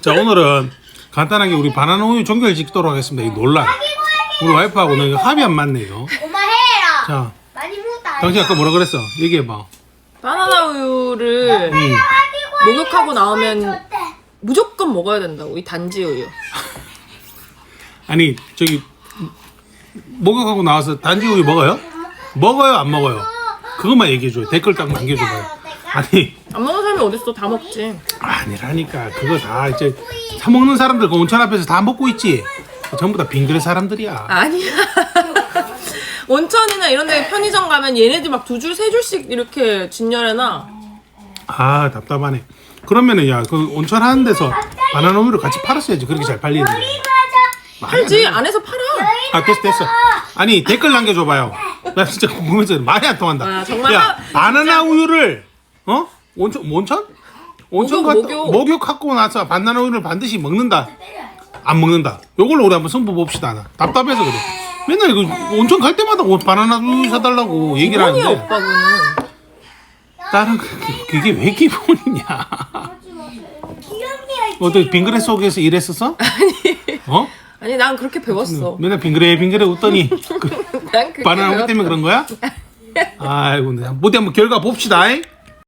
자 오늘은 간단하게 우리 바나나 우유 종결 짓도록 하겠습니다. 이 논란. 우리 와이프하고는 이거 합이 안 맞네요. 엄마 해라. 자, 많이 묻다. 당신 아까 뭐라 그랬어? 얘기해봐. 바나나 우유를 음. 목욕하고 나오면 무조건 먹어야 된다고 이 단지 우유. 아니 저기 목욕하고 나와서 단지 우유 먹어요? 먹어요 안 먹어요? 그것만 얘기해줘요. 댓글 딱 남겨줘봐요. 아니 어딨어? 다 먹지. 아니라니까 그거 다 이제 사 먹는 사람들 그 온천 앞에서 다 먹고 있지. 전부 다 빙그레 사람들이야. 아니야. 온천이나 이런 데 편의점 가면 얘네들 막 두 줄, 세 줄씩 이렇게 진열해놔. 아 답답하네. 그러면은 야 그 온천 하는 데서 바나나 우유를 같이 팔았어야지 그렇게 잘 팔리는데. 팔지? 안에서 팔아. 아 됐어 됐어. 아니 댓글 남겨줘봐요. 나 진짜 궁금해서 말이 안 통한다. 아, 정말 야 하- 바나나 우유를 어 온천 온천 온천 목욕, 갔다 목욕. 목욕 하고 나서 바나나 우유를 반드시 먹는다. 안 먹는다. 요걸로 우리 한번 승부 봅시다. 나. 답답해서 그래. 맨날 이거 온천 갈 때마다 오- 바나나 우유 사달라고 얘기를 기본이야, 하는데 오빠 그는. 다른 그- 그게 왜 기본이냐? 귀엽게. 어떻게 빙그레 속에서 일했었어? 어? 아니, 난 그렇게 배웠어. 맨날 빙그레 빙그레 웃더니 그 난 그렇게 바나나 우유 배웠어. 때문에 그런 거야? 아이고, 네. 어디 한번 결과 봅시다. 잉?